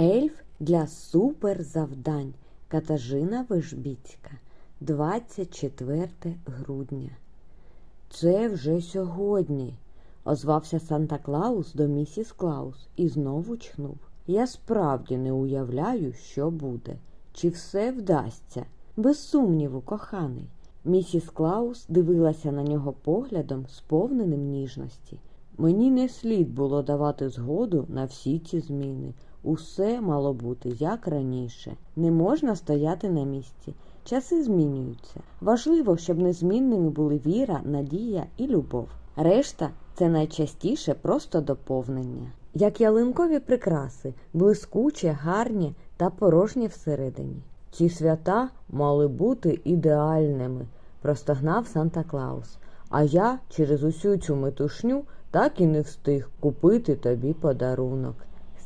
Ельф для суперзавдань Катажина Вижбіцька, 24 грудня. Це вже сьогодні, озвався Санта Клаус до місіс Клаус і знову чхнув. Я справді не уявляю, що буде, чи все вдасться. Без сумніву, коханий. Місіс Клаус дивилася на нього поглядом, сповненим ніжності. Мені не слід було давати згоду на всі ці зміни. Усе мало бути як раніше. Не можна стояти на місці. Часи змінюються. Важливо, щоб незмінними були віра, надія і любов. Решта це найчастіше просто доповнення. Як ялинкові прикраси, блискучі, гарні та порожні всередині. Ці свята мали бути ідеальними, простогнав Санта Клаус. А я через усю цю метушню так і не встиг купити тобі подарунок.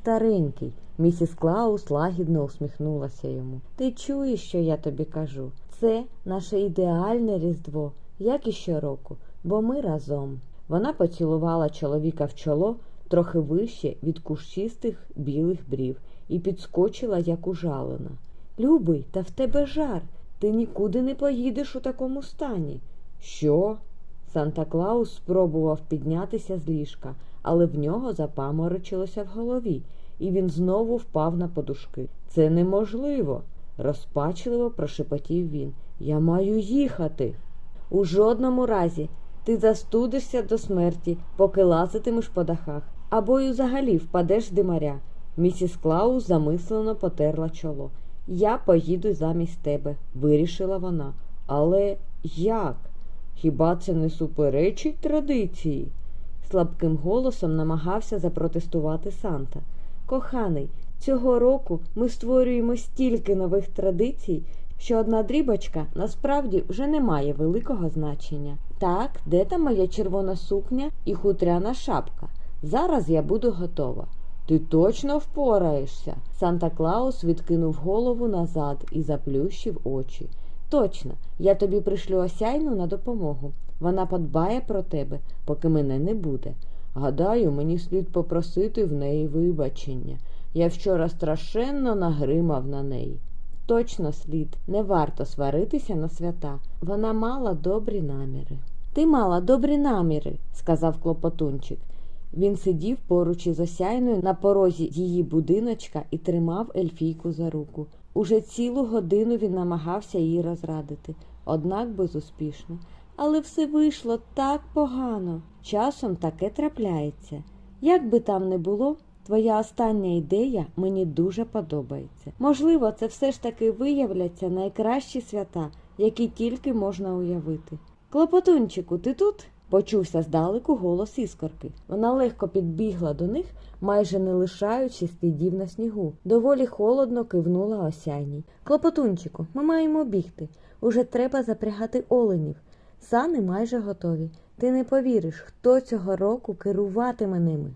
Старенький, місіс Клаус лагідно усміхнулася йому. Ти чуєш, що я тобі кажу? Це наше ідеальне різдво, як і щороку, бо ми разом. Вона поцілувала чоловіка в чоло трохи вище від кущистих білих брів і підскочила, як ужалена. Любий, та в тебе жар. Ти нікуди не поїдеш у такому стані. Що? Санта Клаус спробував піднятися з ліжка, але в нього запаморочилося в голові, і він знову впав на подушки. Це неможливо, розпачливо прошепотів він. Я маю їхати. У жодному разі ти застудишся до смерті, поки лазитимеш по дахах, або й взагалі впадеш димаря. Місіс Клаус замислено потерла чоло. Я поїду замість тебе, вирішила вона. Але як? Хіба це не суперечить традиції? слабким голосом намагався запротестувати Санта. Коханий, цього року ми створюємо стільки нових традицій, що одна дрібочка насправді вже не має великого значення. Так, де там моя червона сукня і хутряна шапка? Зараз я буду готова. Ти точно впораєшся. Санта Клаус відкинув голову назад і заплющив очі. Точно, я тобі пришлю осяйну на допомогу. Вона подбає про тебе, поки мене не буде. Гадаю, мені слід попросити в неї вибачення. Я вчора страшенно нагримав на неї. Точно слід, не варто сваритися на свята. Вона мала добрі наміри. Ти мала добрі наміри, сказав клопотунчик. Він сидів поруч із осяйною на порозі її будиночка і тримав ельфійку за руку. Уже цілу годину він намагався її розрадити, однак безуспішно. Але все вийшло так погано. Часом таке трапляється. Як би там не було, твоя остання ідея мені дуже подобається. Можливо, це все ж таки виявляться найкращі свята, які тільки можна уявити. Клопотунчику, ти тут? Почувся здалеку голос іскорки. Вона легко підбігла до них, майже не лишаючи слідів на снігу. Доволі холодно кивнула осяйній. Клопотунчику, ми маємо бігти. Уже треба запрягати оленів. Сани майже готові. Ти не повіриш, хто цього року керуватиме ними.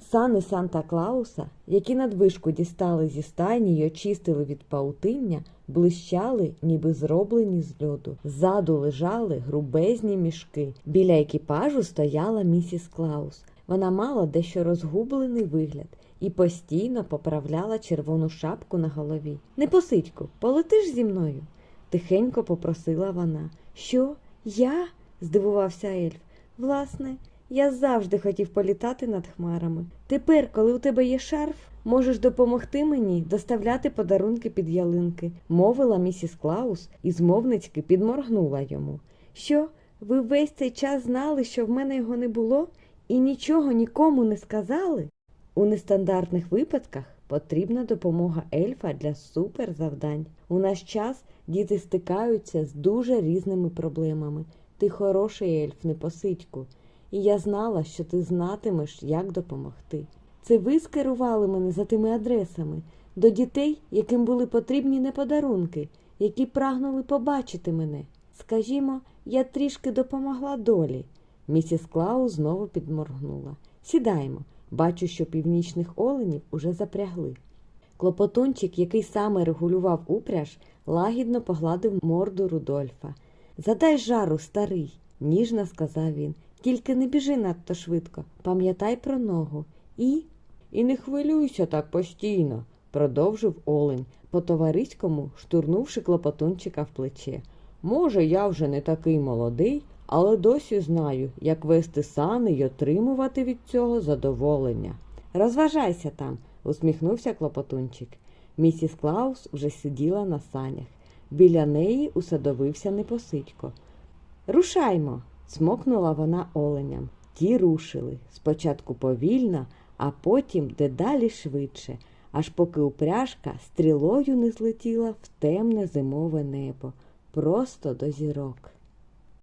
Сани Санта Клауса, які надвишку дістали зі стайні й очистили від паутиння, блищали, ніби зроблені з льоду. Ззаду лежали грубезні мішки. Біля екіпажу стояла місіс Клаус. Вона мала дещо розгублений вигляд і постійно поправляла червону шапку на голові. Непосидьку, полетиш зі мною? тихенько попросила вона. Що? Я? здивувався ельф. Власне, я завжди хотів політати над хмарами. Тепер, коли у тебе є шарф, можеш допомогти мені доставляти подарунки під ялинки, мовила місіс Клаус і змовницьки підморгнула йому. Що, ви весь цей час знали, що в мене його не було, і нічого нікому не сказали? У нестандартних випадках потрібна допомога ельфа для суперзавдань. У наш час діти стикаються з дуже різними проблемами. Ти хороший ельф, непосидьку, і я знала, що ти знатимеш, як допомогти. Це ви скерували мене за тими адресами до дітей, яким були потрібні не подарунки, які прагнули побачити мене. Скажімо, я трішки допомогла долі. Місіс Клаус знову підморгнула. Сідаймо. Бачу, що північних оленів уже запрягли. Клопотунчик, який саме регулював упряж, лагідно погладив морду Рудольфа. Задай жару, старий, ніжно сказав він. Тільки не біжи надто швидко, пам'ятай про ногу. І. І не хвилюйся так постійно, продовжив олень, по товариському штурнувши клопотунчика в плече. Може, я вже не такий молодий, але досі знаю, як вести сани й отримувати від цього задоволення. Розважайся там, усміхнувся клопотунчик. Місіс Клаус вже сиділа на санях. Біля неї усадовився непосидько. Рушаймо, цмокнула вона оленям. Ті рушили, спочатку повільно, а потім дедалі швидше, аж поки упряжка стрілою не злетіла в темне зимове небо, просто до зірок.